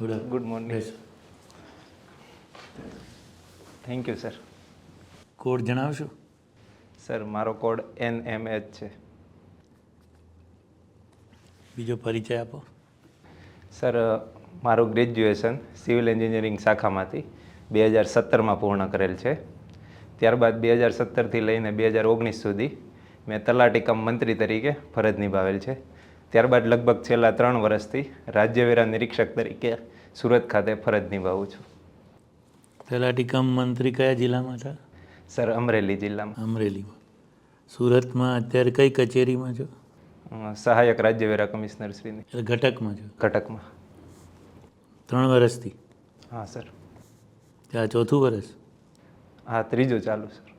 Good morning thank you sir code જણાવશો? Sir મારો code N M H છે. બીજો પરિચય આપો. સર મારું ગ્રેજ્યુએશન સિવિલ એન્જિનિયરિંગ શાખામાંથી બે હજાર સત્તરમાં પૂર્ણ કરેલ છે. ત્યારબાદ બે હજાર સત્તરથી લઈને બે હજાર ઓગણીસ સુધી મેં તલાટી કમ મંત્રી તરીકે ફરજ નિભાવેલ છે. ત્યારબાદ લગભગ છેલ્લા ત્રણ વર્ષથી રાજ્યવેરા નિરીક્ષક તરીકે સુરત ખાતે ફરજ નિભાવું છું. તલાટી કમ મંત્રી કયા જિલ્લામાં હતા? સર અમરેલી જિલ્લામાં. અમરેલીમાં સુરતમાં અત્યારે કઈ કચેરીમાં છો? સહાયક રાજ્યવેરા કમિશનર શ્રીની. એટલે ઘટકમાં છો? ઘટકમાં. ત્રણ વર્ષથી? હા સર. આ ચોથું વર્ષ? હા ત્રીજું ચાલુ સર.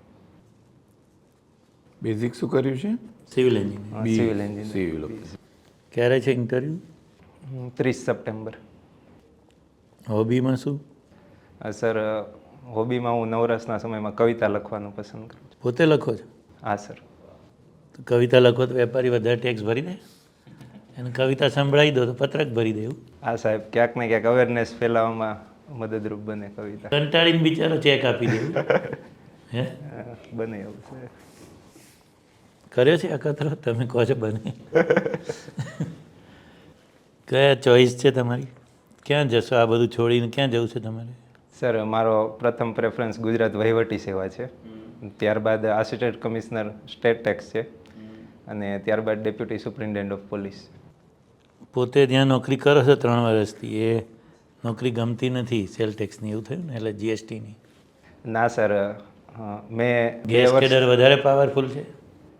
બેઝિક શું કર્યું છે? Civil engineer. Civil engineer. Civil ક્યારે છે ઇન્ટરવ્યૂ? ત્રીસ સપ્ટેમ્બર. હોબીમાં શું? સર હોબીમાં હું નવરસના સમયમાં કવિતા લખવાનું પસંદ કરું છું. પોતે લખો છો? હા સર. તો કવિતા લખો તો વેપારી વધારે ટેક્સ ભરી દે અને કવિતા સંભળાવી દો તો પત્રક ભરી દે એવું? હા સાહેબ ક્યાંક ને ક્યાંક અવેરનેસ ફેલાવવામાં મદદરૂપ બને કવિતા. કંટાળીને બિચારો ચેક આપી દેવું હે? બને એવું છે કર્યો છે અકતરો તમે કહો છો બને. કયા ચોઈસ છે તમારી? ક્યાં જશો આ બધું છોડીને ક્યાં જવું છે તમારે? સર મારો પ્રથમ પ્રેફરન્સ ગુજરાત વહીવટી સેવા છે. ત્યારબાદ આસિસ્ટન્ટ કમિશનર સ્ટેટ ટેક્સ છે અને ત્યારબાદ ડેપ્યુટી સુપ્રિન્ટેન્ડન્ટ ઓફ પોલીસ પોતે ત્યાં નોકરી કરો છો ત્રણ વર્ષથી. એ નોકરી ગમતી નથી સેલ ટેક્સની એવું થયું ને એટલે જીએસટીની ના. સર મેં ગેસ કેડર વધારે પાવરફુલ છે?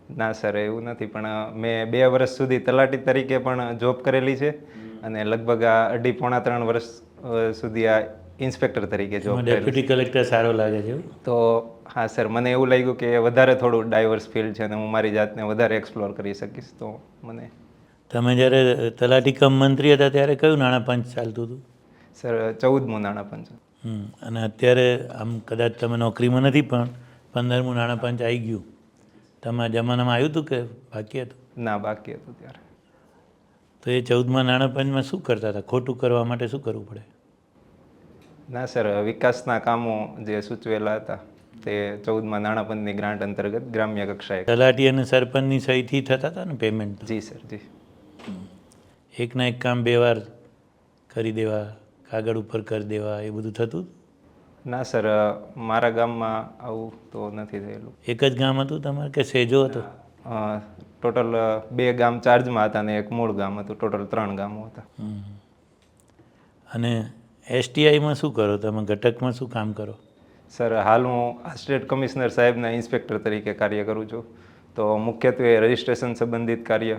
ના સર એવું નથી. પણ મેં બે વર્ષ સુધી તલાટી તરીકે પણ જોબ કરેલી છે અને લગભગ આ અઢી પોણા ત્રણ વર્ષ સુધી આ ઇન્સ્પેક્ટર તરીકે જોબ ડેપ્યુટી કલેક્ટર સારો લાગે છે તો હા સર મને એવું લાગ્યું કે વધારે થોડું ડાયવર્સ ફિલ્ડ છે અને હું મારી જાતને વધારે એક્સપ્લોર કરી શકીશ. તો મને તમે જ્યારે તલાટી કમ મંત્રી હતા ત્યારે કયું નાણાં પંચ ચાલતું હતું? સર ચૌદમું નાણાં પંચ. અને અત્યારે આમ કદાચ તમે નોકરીમાં નથી પણ પંદરમું નાણાં પંચ આવી ગયું. તમારા જમાનામાં આવ્યું હતું કે બાકી હતું? ના બાકી હતું ત્યારે. તો એ ચૌદમાં નાણાં પંચમાં શું કરતા હતા? ખોટું કરવા માટે શું કરવું પડે? ના સર વિકાસના કામો જે સૂચવેલા હતા તે ચૌદમાં નાણાં પંચની ગ્રાન્ટ અંતર્ગત ગ્રામ્ય કક્ષાએ. તલાટી અને સરપંચની સહીથી થતા હતા ને પેમેન્ટ જી સર જી. એકના એક કામ બે વાર કરી દેવા કાગળ ઉપર કરી દેવા એ બધું થતું હતું? ના સર મારા ગામમાં આવું તો નથી થયેલું. એક જ ગામ હતું તમારે કે સેજો હતો? ટોટલ બે ગામ ચાર્જમાં હતા ને એક મૂળ ગામ હતું ટોટલ ત્રણ ગામો હતા. અને એસટીઆઈમાં શું કરો તમે? ઘટકમાં શું કામ કરો? સર હાલ હું સ્ટેટ કમિશનર સાહેબના ઇન્સ્પેક્ટર તરીકે કાર્ય કરું છું. તો મુખ્યત્વે રજિસ્ટ્રેશન સંબંધિત કાર્ય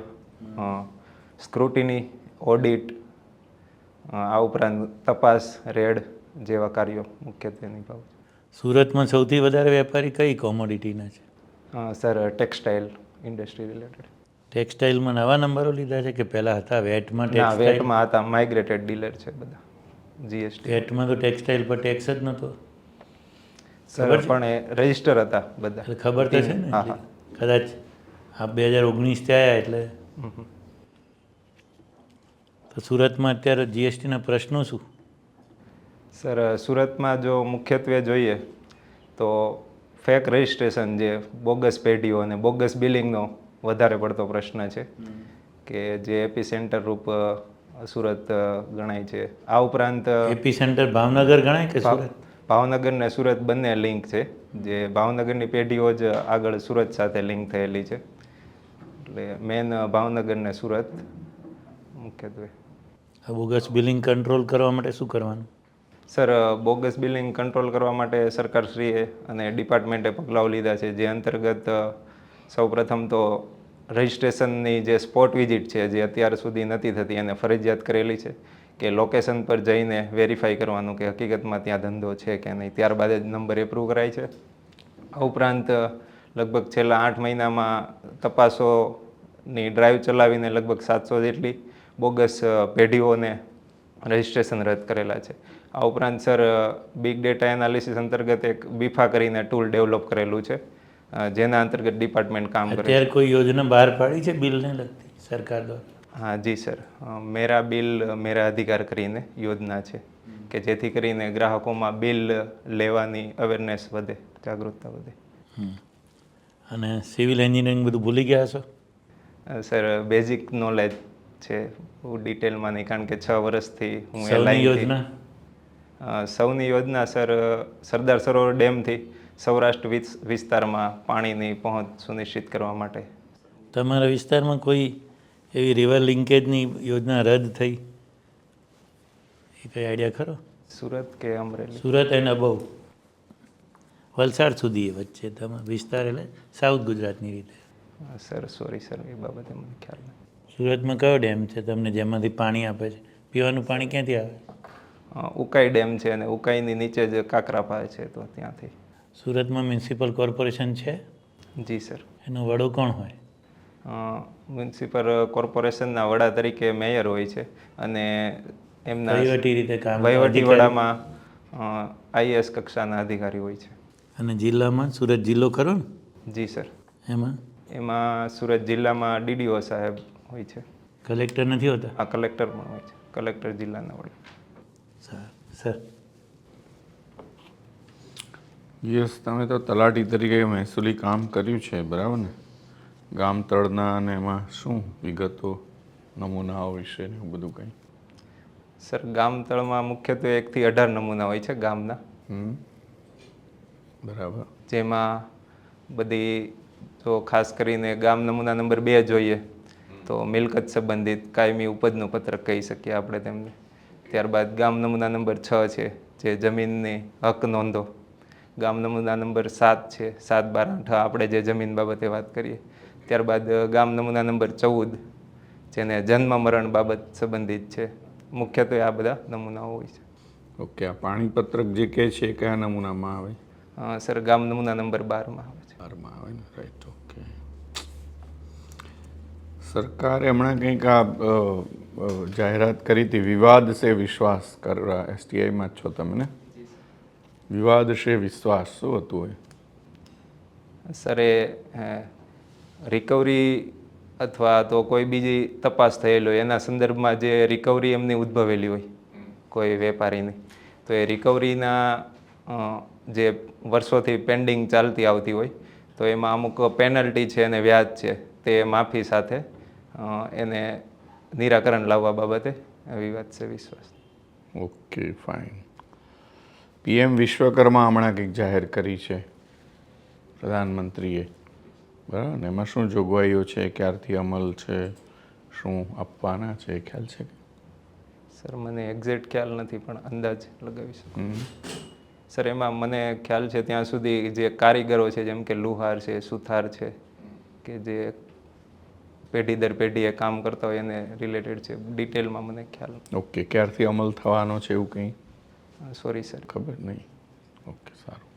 સ્ક્રુટિની ઓડિટ આ ઉપરાંત તપાસ રેડ જેવા કાર્યો મુખ્યત્વે નિભાવું સુરતમાં સૌથી વધારે વેપારી કઈ કોમોડિટીના છે? છું સર ટેક્સટાઇલ ઇન્ડસ્ટ્રી રિલેટેડ. ટેક્સટાઇલમાં નવા નંબરો લીધા છે કે પહેલાં હતા? વેટમાં વેટમાં હતા. માઇગ્રેટેડ ડીલર છે બધા. જીએસટી વેટમાં તો ટેક્સટાઇલ પર ટેક્સ જ નહોતો સર પણ એ રજિસ્ટર હતા બધા. ખબર તો છે ને. કદાચ આ બે હજાર ઓગણીસ થયા એટલે. તો સુરતમાં અત્યારે જીએસટીના પ્રશ્નો શું? સર સુરતમાં જો મુખ્યત્વે જોઈએ તો ફેક રજિસ્ટ્રેશન જે બોગસ પેઢીઓ અને બોગસ બિલિંગનો વધારે પડતો પ્રશ્ન છે કે જે એપી સેન્ટર રૂપ સુરત ગણાય છે. આ ઉપરાંત એપી સેન્ટર ભાવનગર ગણાય કે સુરત? ભાવનગર ને સુરત બંને લિંક છે. જે ભાવનગરની પેઢીઓ જ આગળ સુરત સાથે લિંક થયેલી છે. એટલે મેન ભાવનગર ને સુરત મુખ્યત્વે. બોગસ બિલિંગ કંટ્રોલ કરવા માટે શું કરવાનું? સર બોગસ બિલિંગ કંટ્રોલ કરવા માટે સરકારશ્રીએ અને ડિપાર્ટમેન્ટે પગલાઓ લીધા છે, જે અંતર્ગત સૌપ્રથમ તો રજિસ્ટ્રેશનની જે સ્પોટ વિઝિટ છે, જે અત્યાર સુધી નથી થતી, એને ફરજિયાત કરેલી છે કે લોકેશન પર જઈને વેરીફાઈ કરવાનું કે હકીકતમાં ત્યાં ધંધો છે કે નહીં. ત્યારબાદ જ નંબર એપ્રૂવ કરાય છે. આ ઉપરાંત લગભગ છેલ્લા આઠ મહિનામાં તપાસોની ડ્રાઈવ ચલાવીને લગભગ સાતસો જેટલી બોગસ પેઢીઓને રજિસ્ટ્રેશન રદ કરેલા છે. આ ઉપરાંત સર બિગ ડેટા એનાલિસિસ અંતર્ગત એક બીફા કરીને ટૂલ ડેવલપ કરેલું છે જેના અંતર્ગત ડિપાર્ટમેન્ટ કામ કરે અત્યારે કોઈ યોજના બહાર પાડી છે બિલને લગતી સરકાર દ્વારા? હા જી સર. મેરા બિલ મેરા અધિકાર કરીને યોજના છે કે જેથી કરીને ગ્રાહકોમાં બિલ લેવાની અવેરનેસ વધે જાગૃતતા વધે. અને સિવિલ એન્જિનિયરિંગ બધું ભૂલી ગયા છો? સર બેઝિક નોલેજ છે હું ડિટેલમાં નહીં કારણ કે છ વર્ષથી હું યોજના? સૌની યોજના સર સરદાર સરોવર ડેમથી સૌરાષ્ટ્ર વિસ્તારમાં પાણીની પહોંચ સુનિશ્ચિત કરવા માટે. તમારા વિસ્તારમાં કોઈ એવી રિવર લિંકેજની યોજના રદ થઈ? એ કઈ આઈડિયા ખરો? સુરત કે અમરેલી? સુરત એન્ડ અબવ વલસાડ સુધી એ વચ્ચે તમે વિસ્તાર એટલે સાઉથ ગુજરાતની રીતે. સર સોરી સર એ બાબતે મને ખ્યાલ નથી. સુરતમાં કયો ડેમ છે? તમને જેમાંથી પાણી આપે છે? પીવાનું પાણી ક્યાંથી આવે? ઉકાઈ ડેમ છે અને ઉકાઈની નીચે જ કાકરાપા છે તો ત્યાંથી. સુરતમાં મ્યુનિસિપલ કોર્પોરેશન છે? જી સર. એનો વડો કોણ હોય? મ્યુનિસિપલ કોર્પોરેશનના વડા તરીકે મેયર હોય છે અને એમના વહીવટી રીતે કામ વહીવટી વડામાં આઈએસ કક્ષાના અધિકારી હોય છે. અને જિલ્લામાં સુરત જિલ્લો ખરો ને? જી સર. એમાં? એમાં સુરત જિલ્લામાં ડીડીઓ સાહેબ હોય છે. કલેક્ટર નથી હોતા? આ કલેક્ટર પણ હોય છે. કલેક્ટર જિલ્લાના વડા. સારું. યસ તમે તો તલાટી તરીકે મહેસૂલી કામ કર્યું છે બરાબર ને? ગામ તળના અને એમાં શું વિગતો નમૂનાઓ વિશે ને એવું બધું કંઈ? સર ગામ તળમાં મુખ્યત્વે એકથી અઢાર નમૂના હોય છે ગામના. બરાબર. જેમાં બધી જો ખાસ કરીને ગામ નમૂના નંબર બે જોઈએ તો મિલકત સંબંધિત કાયમી ઉપજનું પત્રક કહી શકીએ આપણે તેમને. ત્યારબાદ ગામ નમૂના નંબર છ છે જે જમીનની હક નોંધો. ગામ નમૂના નંબર સાત છે સાત બાર આઠ. આપણે જે જમીન બાબતે વાત કરીએ ત્યારબાદ ગામ નમૂના નંબર ચૌદ જેને જન્મ મરણ બાબત સંબંધિત છે. મુખ્યત્વે આ બધા નમૂનાઓ હોય છે. ઓકે આ પાણીપત્રક જે કહે છે કયા નમૂનામાં આવે? સર ગામ નમૂના નંબર બારમાં આવે છે. બારમાં આવે ને? રાઈટ ઓકે સરકારે હમણાં કંઈક આ જાહેરાત કરી હતી વિવાદ સે વિશ્વાસ કરવા એસટીઆઈમાં જ છો તમે ને? વિવાદ સે વિશ્વાસ શું હતું એ? સર એ રિકવરી અથવા તો કોઈ બીજી તપાસ થયેલી હોય એના સંદર્ભમાં જે રિકવરી એમની ઉદ્ભવેલી હોય કોઈ વેપારીની તો એ રિકવરીના જે વર્ષોથી પેન્ડિંગ ચાલતી આવતી હોય તો એમાં અમુક પેનલ્ટી છે અને વ્યાજ છે તે માફી સાથે એને નિરાકરણ લાવવા બાબતે આવી વાત છે વિશ્વાસ. ઓકે ફાઇન પીએમ વિશ્વકર્મા હમણાં કંઈક જાહેર કરી છે પ્રધાનમંત્રીએ. બરાબર ને? એમાં શું જોગવાઈઓ છે? ક્યારથી અમલ છે? શું આપવાના છે? ખ્યાલ છે? સર મને એક્ઝેક્ટ ખ્યાલ નથી પણ અંદાજ લગાવી શકું. સર એમાં મને ખ્યાલ છે ત્યાં સુધી જે કારીગરો છે જેમ કે લુહાર છે સુથાર છે કે જે પેઢી દર પેઢી એ કામ કરતા હોય એને રિલેટેડ છે. ડિટેલમાં મને ખ્યાલ ઓકે ક્યારથી અમલ થવાનો છે એવું કંઈ? સોરી સર ખબર નહીં. ઓકે સારું.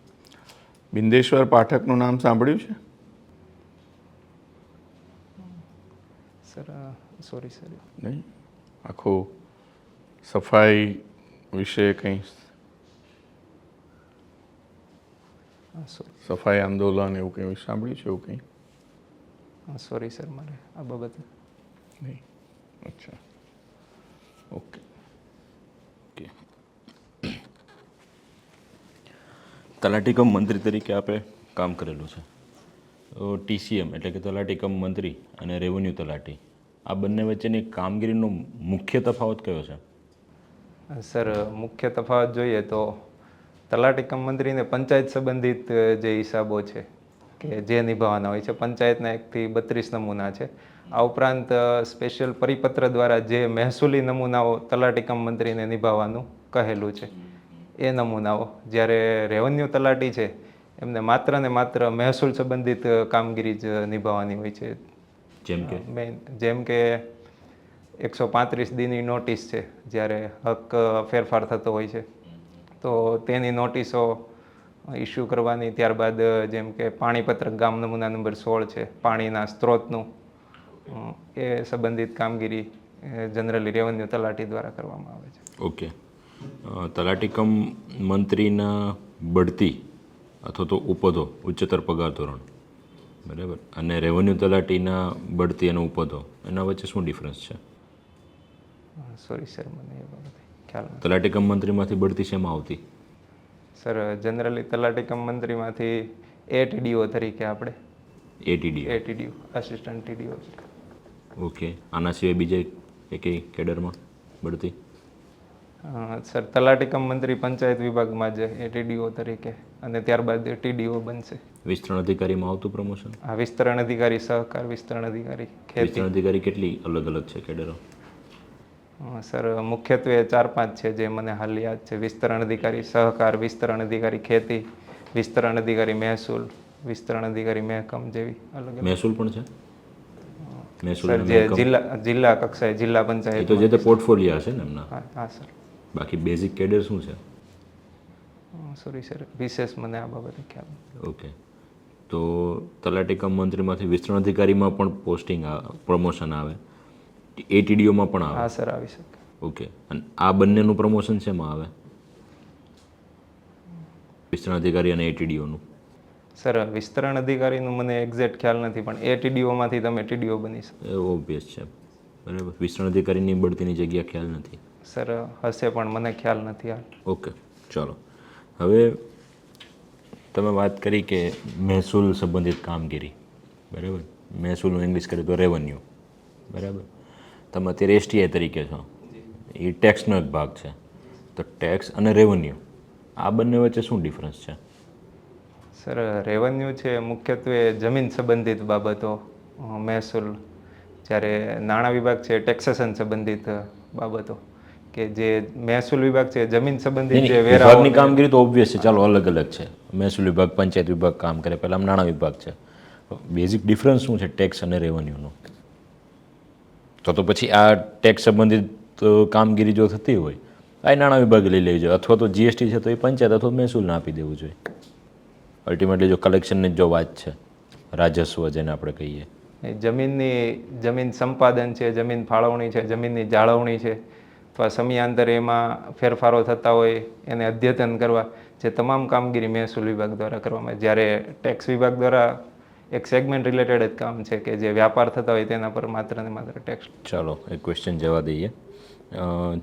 બિંદેશ્વર પાઠકનું નામ સાંભળ્યું છે? સર સોરી સર નહીં? આખું સફાઈ વિશે કંઈ? સફાઈ આંદોલન એવું કંઈ સાંભળ્યું છે એવું કંઈ? સોરી સર મારે આ બાબતે. નહીં. અચ્છા. ઓકે. ઓકે. તલાટી કમ મંત્રી તરીકે આપે કામ કરેલું છે. ટીસીએમ એટલે કે તલાટી કમ મંત્રી અને રેવન્યુ તલાટી. આ બંને વચ્ચેની કામગીરીનો મુખ્ય તફાવત કયો છે? સર મુખ્ય તફાવત જોઈએ તો તલાટી કમ મંત્રીને પંચાયત સંબંધિત જે હિસાબો છે કે જે નિભાવવાના હોય છે. પંચાયતના એકથી બત્રીસ નમૂના છે. આ ઉપરાંત સ્પેશિયલ પરિપત્ર દ્વારા જે મહેસૂલી નમૂનાઓ તલાટી કમ મંત્રીને નિભાવવાનું કહેલું છે. એ નમૂનાઓ જ્યારે રેવન્યુ તલાટી છે એમને માત્ર ને માત્ર મહેસૂલ સંબંધિત કામગીરી જ નિભાવવાની હોય છે. જેમ કે? મેઇન જેમ કે એકસો પાંત્રીસ દીની નોટિસ છે જ્યારે હક ફેરફાર થતો હોય છે. તો તેની નોટિસો ઇસ્યુ કરવાની ત્યારબાદ જેમ કે પાણીપત્રક ગામ નમૂના નંબર સોળ છે પાણીના સ્ત્રોતનું એ સંબંધિત કામગીરી જનરલી રેવન્યુ તલાટી દ્વારા કરવામાં આવે છે. ઓકે. તલાટીકમ મંત્રીના બઢતી અથવા તો ઉપદો ઉચ્ચતર પગાર ધોરણ બરાબર? અને રેવન્યુ તલાટીના બઢતી અને ઉપદો એના વચ્ચે શું ડિફરન્સ છે? સોરી સર મને એ બાબતે ખ્યાલ તલાટીકમ મંત્રીમાંથી બઢતી શેમાં આવતી? સર જનરલી તલાટી કમ મંત્રીમાંથી એ ટીડીઓ તરીકે આપણે એટીડી એ ટીડીઓ આસિસ્ટન્ટ ટીડીઓ ઓકે. આના સિવાય બીજા એકેય કેડરમાં બઢતી? સર તલાટી કમ મંત્રી પંચાયત વિભાગમાં જ એ ટીડીઓ તરીકે અને ત્યારબાદ ટીડીઓ બનશે. વિસ્તરણ અધિકારીમાં આવતું પ્રમોશન? આ વિસ્તરણ અધિકારી સહકાર વિસ્તરણ અધિકારી વિસ્તરણ અધિકારી કેટલી અલગ અલગ છે કેડરો? સર મુખ્યત્વે ચાર પાંચ છે જે મને હાલ યાદ છે. વિસ્તરણ અધિકારી સહકાર વિસ્તરણ અધિકારી ખેતી વિસ્તરણ અધિકારી મહેસૂલ વિસ્તરણ અધિકારી મહેકમ જેવી અલગ મહેસૂલ પણ છે? મહેસૂલ જે જિલ્લા જિલ્લા કક્ષાએ જિલ્લા પંચાયત તો જે તે પોર્ટફોલિયો હશે ને એમના? હા હા સર. બાકી બેઝિક કેડર શું છે? સોરી સર વિશેષ મને આ બાબતે ખ્યાલ ઓકે. તો તલાટી કમ મંત્રીમાંથી વિસ્તરણ અધિકારીમાં પણ પોસ્ટિંગ પ્રમોશન આવે. એટીડીઓમાં પણ આવે? હા સર આવી શકે. ઓકે. અને આ બંનેનું પ્રમોશન શેમાં આવે? વિસ્તરણ અધિકારી અને એટીડીઓનું સર વિસ્તરણ અધિકારીનું મને એક્ઝેક્ટ ખ્યાલ નથી પણ એ ટીડીઓમાંથી તમે ટીડીઓ બની શકો. એ ઓબ્વિયસ છે. બરાબર. વિસ્તરણ અધિકારીની બઢતીની જગ્યા ખ્યાલ નથી. સર હશે પણ મને ખ્યાલ નથી હાલ. ઓકે. ચાલો. હવે તમે વાત કરી કે મહેસૂલ સંબંધિત કામગીરી. બરાબર? મહેસૂલનું ઇંગ્લિશ કરીએ તો રેવન્યુ બરાબર? તમે અત્યારે એસટીઆઈ તરીકે છો. એ ટેક્સનો એક ભાગ છે. તો ટેક્સ અને રેવન્યુ આ બંને વચ્ચે શું ડિફરન્સ છે? સર રેવન્યુ છે મુખ્યત્વે જમીન સંબંધિત બાબતો મહેસૂલ જ્યારે નાણાં વિભાગ છે ટેક્સેશન સંબંધિત બાબતો કે જે મહેસૂલ વિભાગ છે જમીન સંબંધિત જે વેરાની કામગીરી તો ઓબ્વિયસ છે. ચાલો અલગ અલગ છે. મહેસૂલ વિભાગ પંચાયત વિભાગ કામ કરે પહેલાં નાણાં વિભાગ છે. બેઝિક ડિફરન્સ શું છે ટેક્સ અને રેવન્યુનો તો તો પછી આ ટેક્સ સંબંધિત કામગીરી જો થતી હોય આ નાણાં વિભાગે લઈ લેવી જોઈએ અથવા તો જીએસટી છે તો એ પંચાયત અથવા મહેસૂલને આપી દેવું જોઈએ. અલ્ટિમેટલી જો કલેક્શનની જ વાત છે, રાજસ્વ જેને આપણે કહીએ. જમીનની, જમીન સંપાદન છે, જમીન ફાળવણી છે, જમીનની જાળવણી છે, અથવા સમયાંતરે એમાં ફેરફારો થતા હોય, એને અદ્યતન કરવા, જે તમામ કામગીરી મહેસૂલ વિભાગ દ્વારા કરવામાં જ્યારે ટેક્સ વિભાગ દ્વારા એક સેગમેન્ટ રિલેટેડ જ કામ છે કે જે વ્યાપાર થતા હોય તેના પર માત્ર ને માત્ર ટેક્સ ચાલો એક ક્વેશ્ચન જવા દઈએ.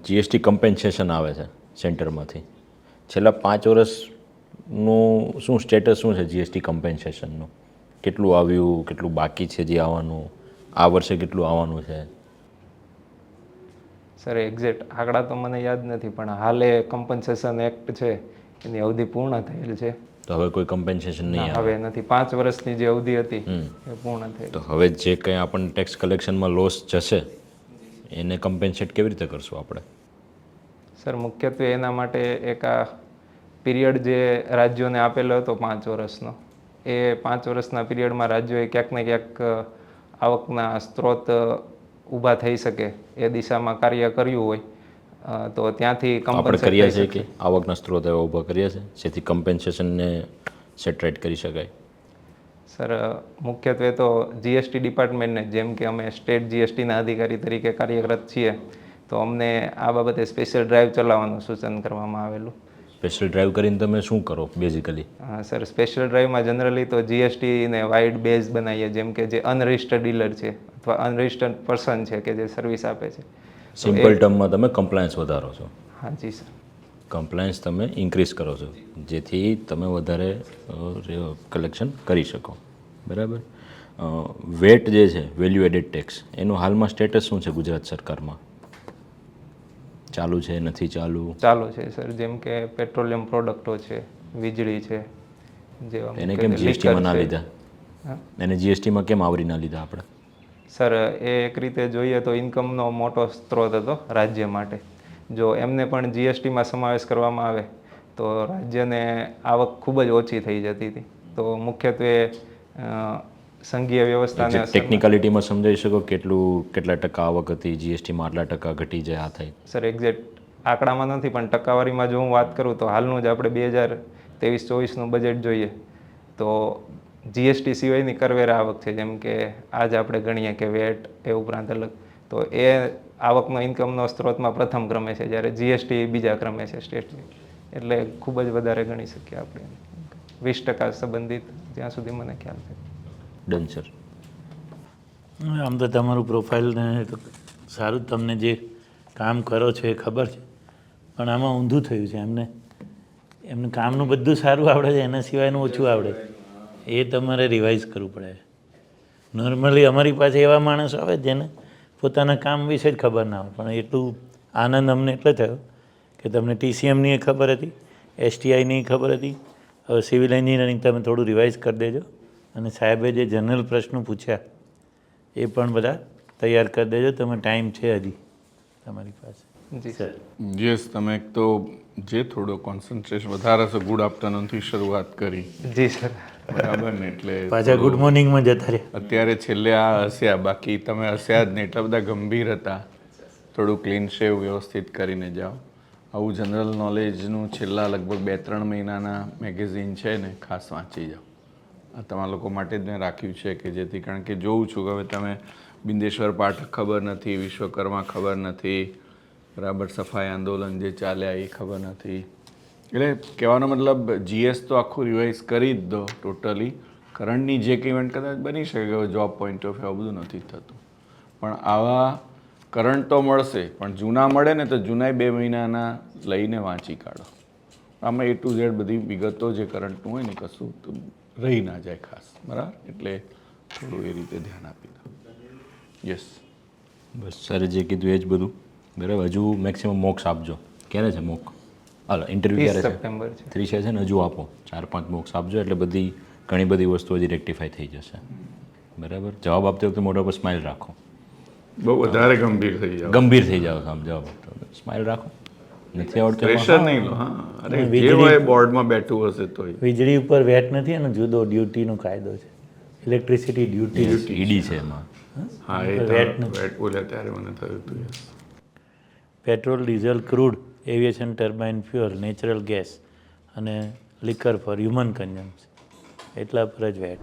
જીએસટી કમ્પેન્સેશન આવે છે સેન્ટરમાંથી છેલ્લા પાંચ વર્ષનું શું સ્ટેટસ શું છે જીએસટી કમ્પેન્સેશનનું કેટલું આવ્યું કેટલું બાકી છે જે આવવાનું? આ વર્ષે કેટલું આવવાનું છે? સર એક્ઝેક્ટ આંકડા તો મને યાદ નથી પણ હાલે કમ્પન્સેશન એક્ટ છે એની અવધિ પૂર્ણ થયેલ છે. તો હવે કોઈ કમ્પેન્સેશન નહીં આવે. હવે નથી પાંચ વર્ષની જે અવધિ હતી એ પૂર્ણ થઈ તો હવે જે કંઈ આપણને ટેક્સ કલેક્શનમાં લોસ જશે એને કમ્પેન્સેટ કેવી રીતે કરશું આપણે? સર મુખ્યત્વે એના માટે એક આ પીરિયડ જે રાજ્યોને આપેલો હતો પાંચ વર્ષનો એ પાંચ વર્ષના પીરિયડમાં રાજ્યોએ ક્યાંક ને ક્યાંક આવકના સ્ત્રોત ઊભા થઈ શકે એ દિશામાં કાર્ય કર્યું હોય. તો ત્યાંથી આપણે compensate કર્યા થઈ છે કે આવકના સ્ત્રોત એવા ઊભા કર્યા છે જેથી કમ્પેન્સેશનને સેટરાઇટ કરી શકાય. સર મુખ્યત્વે તો જીએસટી ડિપાર્ટમેન્ટને જેમ કે અમે સ્ટેટ જીએસટીના અધિકારી તરીકે કાર્યરત છીએ તો અમને આ બાબતે સ્પેશિયલ ડ્રાઈવ ચલાવવાનું સૂચન કરવામાં આવેલું. સ્પેશિયલ ડ્રાઈવ કરીને તમે શું કરો બેઝિકલી હા સર સ્પેશિયલ ડ્રાઈવમાં જનરલી તો જીએસટીને વાઇડ બેઝ બનાવીએ જેમ કે જે અનરજિસ્ટર્ડ ડીલર છે અથવા અનરજિસ્ટર્ડ પર્સન છે કે જે સર્વિસ આપે છે. સિમ્પલ ટર્મમાં તમે કમ્પ્લાયન્સ વધારો છો. હા જી સર. કમ્પ્લાયન્સ તમે ઇન્ક્રીઝ કરો છો જેથી તમે વધારે કલેક્શન કરી શકો. બરાબર? વેટ જે છે વેલ્યુ એડેડ ટેક્સ એનું હાલમાં સ્ટેટસ શું છે ગુજરાત સરકારમાં? ચાલુ છે નથી ચાલુ? ચાલુ છે સર. જેમ કે પેટ્રોલિયમ પ્રોડક્ટો છે વીજળી છે જેવા એને કેમ જીએસટીમાં ના લીધા? એને જીએસટીમાં કેમ આવરી ના લીધા આપણે? સર એ એક રીતે જોઈએ તો ઇન્કમનો મોટો સ્ત્રોત હતો રાજ્ય માટે. જો એમને પણ જીએસટીમાં સમાવેશ કરવામાં આવે તો રાજ્યને આવક ખૂબ જ ઓછી થઈ જતી હતી. તો મુખ્યત્વે સંઘીય વ્યવસ્થાને ટેકનિકાલિટીમાં સમજાવી શકો કેટલું કેટલા ટકા આવક હતી જીએસટીમાં આટલા ટકા ઘટી જાય આ થાય? સર એક્ઝેક્ટ આંકડામાં નથી પણ ટકાવારીમાં જો હું વાત કરું તો હાલનું જ આપણે બે હજાર ત્રેવીસ ચોવીસનું બજેટ જોઈએ. તો જીએસટી સિવાયની કરવેરા આવક છે જેમ કે આજ આપણે ગણીએ કે વેટ એ ઉપરાંત અલગ. તો એ આવકનો ઇન્કમનો સ્ત્રોતમાં પ્રથમ ક્રમે છે જ્યારે જીએસટી બીજા ક્રમે છે સ્ટેટની. એટલે ખૂબ જ વધારે ગણી શકીએ આપણે. વીસ ટકા સંબંધિત જ્યાં સુધી મને ખ્યાલ છે. ડન સર આમ તો તમારું પ્રોફાઇલને તો સારું જ તમને જે કામ કરો છો એ ખબર છે. પણ આમાં ઊંધું થયું છે એમને. એમને કામનું બધું સારું આવડે છે એના સિવાયનું ઓછું આવડે છે. એ તમારે રિવાઇઝ કરવું પડે. નોર્મલી અમારી પાસે એવા માણસો આવે જેને પોતાના કામ વિશે જ ખબર ના હોય. પણ એટલું આનંદ અમને એટલે થયો કે તમને ટીસીએમની ખબર હતી એસટીઆઈની ખબર હતી. હવે સિવિલ એન્જિનિયરિંગ તમે થોડું રિવાઇઝ કરી દેજો. અને સાહેબે જે જનરલ પ્રશ્નો પૂછ્યા એ પણ બધા તૈયાર કરી દેજો. તમે ટાઈમ છે હજી તમારી પાસે. જી સર. યસ તમે એક તો જે થોડો કોન્સન્ટ્રેશન વધારે છે ગુડ આફ્ટરનૂનથી શરૂઆત કરી. જી સર. બરાબર ને એટલે પાછા ગુડ મોર્નિંગમાં જતા રહ્યા. અત્યારે છેલ્લે આ હસ્યા બાકી તમે હસ્યા જ નહીં એટલા બધા ગંભીર હતા. થોડું ક્લીન શેવ વ્યવસ્થિત કરીને જાઓ. આવું જનરલ નોલેજનું છેલ્લા લગભગ બે ત્રણ મહિનાના મેગેઝિન છે ને ખાસ વાંચી જાઓ. આ તમારા લોકો માટે જ મેં રાખ્યું છે કે જેથી કારણ કે જોઉં છું કે હવે તમે બિંદેશ્વર પાઠક ખબર નથી વિશ્વકર્મા ખબર નથી બરાબર, સફાઈ આંદોલન જે ચાલ્યા એ ખબર નથી. એટલે કહેવાનો મતલબ જીએસ તો આખું રિવાઇઝ કરી જ દો ટોટલી કરંટની જે કંઈ ઇવેન્ટ કદાચ બની શકે, કે જોબ પોઈન્ટ ઓફ એવું બધું નથી થતું. પણ આવા કરંટ તો મળશે, પણ જૂના મળે ને તો જૂનાય બે મહિનાના લઈને વાંચી કાઢો. આમાં એ ટુ ઝેડ બધી વિગતો જે કરંટનું હોય ને, કશું તો રહી ના જાય ખાસ. બરાબર? એટલે થોડું એ રીતે ધ્યાન આપી દો. યસ બસ સરે જે કીધું એ જ બધું. બરાબર હજુ મેક્સિમમ મોક્સ આપજો. ક્યારે છે મોક હાલો ઇન્ટરવ્યૂ ક્યારે છે? સપ્ટેમ્બર છે. ત્રીસે છે ને હજુ આપો. ચાર પાંચ મોક્સ આપજો એટલે બધી ઘણી બધી વસ્તુઓ હજી રેક્ટિફાઈ થઈ જશે. બરાબર? જવાબ આપતી વખતે મોઢા પર સ્માઇલ રાખો. બહુ વધારે ગંભીર થઈ જાવ ગંભીર થઈ જાઓ આમ જવાબ આપતો સ્માઇલ રાખો. નથી આવડતું પ્રેશર નહીં લો હા. અરે જે હોય બોર્ડમાં બેઠું હશે તોય. વીજળી ઉપર વેટ નથી અને જુદો ડ્યુટીનો કાયદો છે. ઇલેક્ટ્રિસિટી ડ્યુટી ઈડી છે એમાં. હા? એ વેટ તો વેટ બોલે ત્યારે મને થયું હતું petrol, diesel, crude, aviation, turbine, fuel, natural gas અને લિકર ફોર હ્યુમન કન્ઝમ્પશન. એટલા પર જ વેટ.